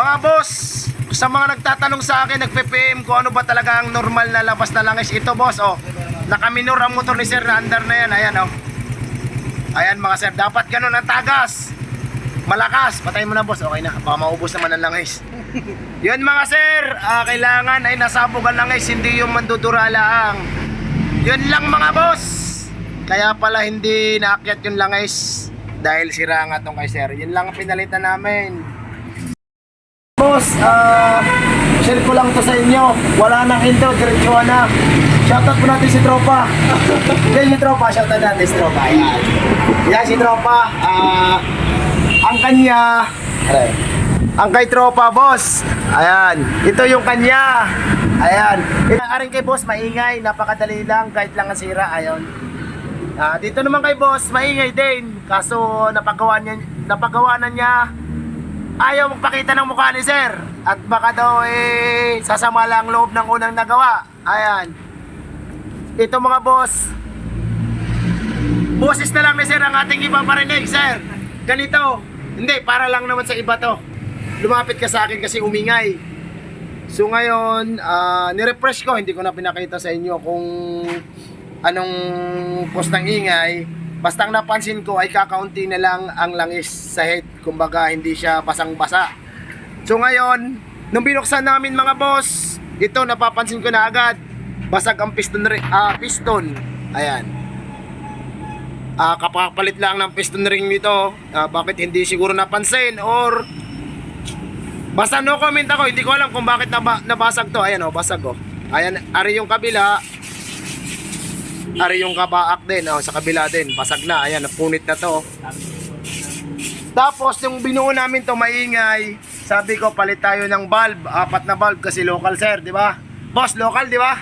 Mga boss, sa mga nagtatanong sa akin, nagpe-PM kung ano ba talaga ang normal na labas na langis. Ito boss, oh. Nakaminor ang motor ni sir na under na yan. Ayan, oh. Ayan mga sir, dapat ganun ang tagas. Malakas. Patayin mo na boss, okay na. Baka maubos naman ang langis. Yun mga sir, ah, kailangan ay nasabog ang langis, hindi yung mandudura lang. Yun lang mga boss. Kaya pala hindi naakyat yung langis dahil sira nga tong kay sir. Yun lang ang pinalitan namin. Boss, ah, share ko lang to sa inyo. Wala nang hinto, diretsuhan na. Shoutout po natin si Tropa. Yan si Tropa, shoutout natin si Tropa. Yan. Yan si Tropa. Ah, ang kanya, aray, ang kay Tropa, boss. Ayan, ito yung kanya. Ayan. Ito aring kay boss, maingay, napakadali lang, kahit lang ang sira. Ayon. Ah, dito naman kay boss, maingay din. Kaso napagawa niya, napagawa na niya ayaw magpakita ng mukha ni sir. At baka daw eh sasama lang loob ng unang nagawa. Ayan. Ito mga boss. Boses na lang ni sir ang ating ipaparinig sir. Ganito. Hindi para lang naman sa iba to. Lumapit ka sa akin kasi umingay. So ngayon ah, nirefresh ko. Hindi ko na pinakita sa inyo kung anong post ng ingay basta ang napansin ko ay kakaunti na lang ang langis sa head. Kumbaga hindi siya basang-basa. So ngayon nung binuksan namin mga boss ito napapansin ko na agad. Basag ang piston ah, piston. Ayan. Ah kapapalit lang ng piston ring nito. Ah, bakit hindi siguro napansin or basta no comment ako. Hindi ko alam kung bakit naba, nabasag to. Ayan oh basag oh. Ayan ari yung kabila Ari yung kabaak din, oh, sa kabila din, basag na, ayan, napunit na to. Tapos, yung binuo namin to maingay, sabi ko, palit tayo ng bulb, apat na bulb kasi local sir, di ba? Boss, local, di ba?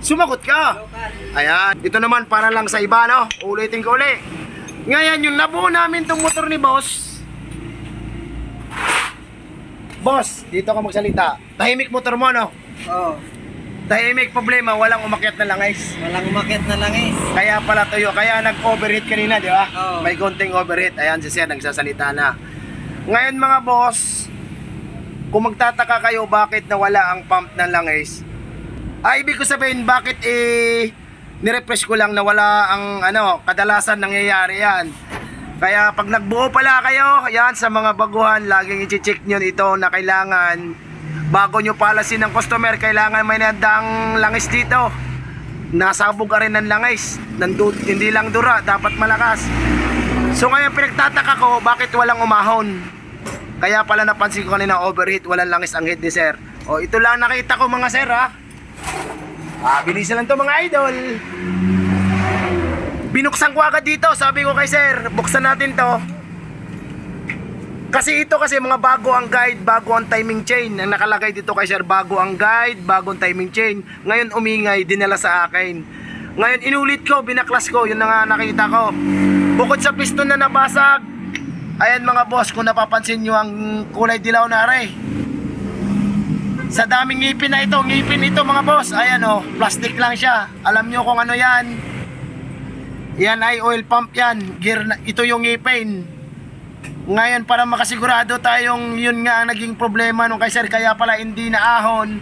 Sumagot ka! Ayan, ito naman para lang sa iba, no? Ulitin ko uli. Ngayon, yung nabuo namin tong motor ni boss, Boss, dito ka magsalita. Tahimik motor mo, no? Oo. Tahimik problema, walang umakyat na langis. Walang umakit na langis. Kaya pala tuyo, kaya nag-overheat kanina, di ba? Oo. May konting overheat. Ayan si Sir, nagsasalita na. Ngayon mga boss, kung magtataka kayo bakit nawala ang pump ng langis, ay ibig ko sabihin bakit eh nirefresh ko lang nawala ang ano, kadalasan nangyayari yan. Kaya pag nagbuo pala kayo, yan sa mga baguhan, laging i-check nyo ito na kailangan bago nyo palasin ng customer, kailangan may nadang langis dito. Nasabog ka rin ng langis. Nandu, hindi lang dura, dapat malakas. So ngayon pinagtataka ko bakit walang umahon? Kaya pala napansin ko kanina overheat walang langis ang head ni sir. O ito lang nakita ko mga sir ha? Ah, bilisan lang to mga idol. Binuksan ko agad dito sabi ko kay sir buksan natin to kasi ito kasi mga bago ang guide, bago ang timing chain. Ang nakalagay dito kay sir, bago ang guide, bago ang timing chain. Ngayon umingay, dinala sa akin. Ngayon inulit ko, binaklas ko, yun na nga nakita ko. Bukod sa piston na nabasag, ayan mga boss, kung napapansin nyo ang kulay dilaw na aray. Sa daming ngipin na ito, ngipin ito mga boss, ayan oh, plastic lang siya. Alam nyo kung ano yan. Yan ay oil pump yan, gear na, ito yung ngipin. Ngayon para makasigurado tayong yun nga ang naging problema nung kay sir kaya pala hindi na ahon.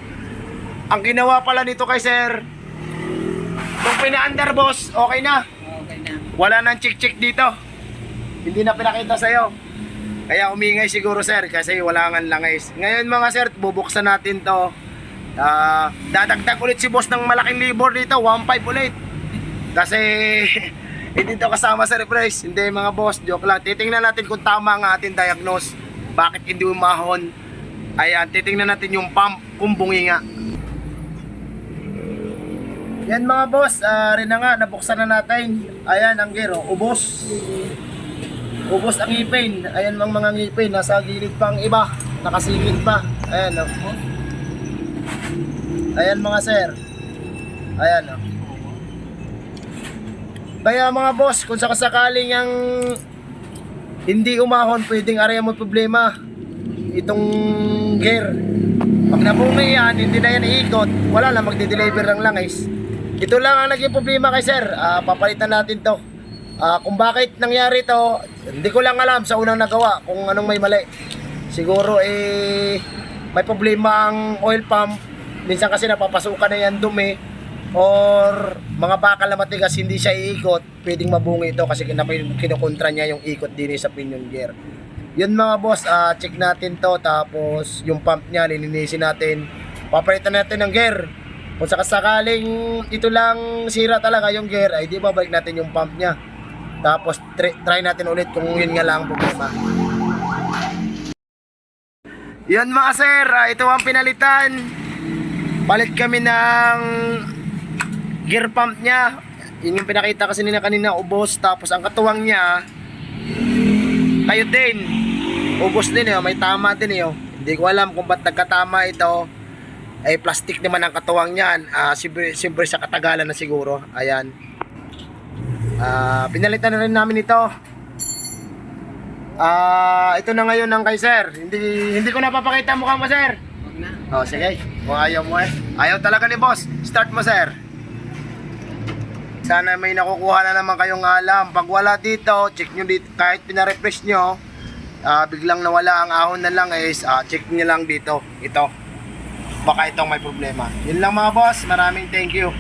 Ang ginawa pala nito kay sir kung pina-under boss, okay na. Okay na. Wala nang chick-chick dito. Hindi na pinakita sa'yo. Kaya umingay siguro sir kasi wala nga langis. Ngayon mga sir, bubuksan natin to. Ah, dadagdag ulit si boss ng malaking libor dito, 1.5 ulit. Kasi hindi to kasama sa refresh. Hindi mga boss, joke lang. Titingnan natin kung tama ang ating diagnose. Bakit hindi umahon? Ayan, titingnan natin yung pump kung bungi nga. Yan mga boss, ah, rin na nga, nabuksan na natin. Ayan ang gear, oh, ubos. Ubos ang ngipin. Ayan mga mga ngipin, nasa gilid pa ang iba. Nakasilid pa. Ayan oh. Ayan mga sir. Ayan oh. Kaya mga boss, kung sakasakaling ang hindi umahon, pwedeng area mo problema. Itong gear. Pag nabungi yan, hindi na yan iikot, wala lang magde-deliver ng langis. Ito lang ang naging problema kay sir. Ah, papalitan natin to. Ah, kung bakit nangyari to, hindi ko lang alam sa unang nagawa kung anong may mali. siguro eh may problema ang oil pump. Minsan kasi napapasukan na yan dumi or mga bakal na matigas hindi siya iikot, pwedeng mabungi ito kasi kinukontra niya yung ikot din sa pinion gear. Yun mga boss, ah, check natin to tapos yung pump niya lilinisin natin. Papalitan natin ng gear. Kung sakasakaling ito lang sira talaga yung gear, ay di ba balik natin yung pump niya. Tapos try, natin ulit kung yun nga lang ang problema. Yun mga sir, ah, ito ang pinalitan. Palit kami ng gear pump niya. Yun yung pinakita kasi nila kanina ubos. Tapos ang katuwang niya, kayo din. Ubos din eh, may tama din eh. oh. Hindi ko alam kung ba't nagkatama ito. Ay plastic naman ang katuwang niyan. Ah, siyempre, siyempre sa katagalan na siguro. Ayan. Ah, pinalitan na rin namin ito. Ah, ito na ngayon ang kay sir. Hindi hindi ko napapakita mukha mo, sir. Huwag na. Oh, sige. Kung ayaw mo eh. Ayaw talaga ni boss. Start mo, sir. Sana may nakukuha na naman kayong alam. Pag wala dito, check nyo dito. Kahit pinarefresh nyo, ah, biglang nawala ang ahon na lang is, ah, check nyo lang dito. Ito. Baka itong may problema. Yun lang mga boss. Maraming thank you.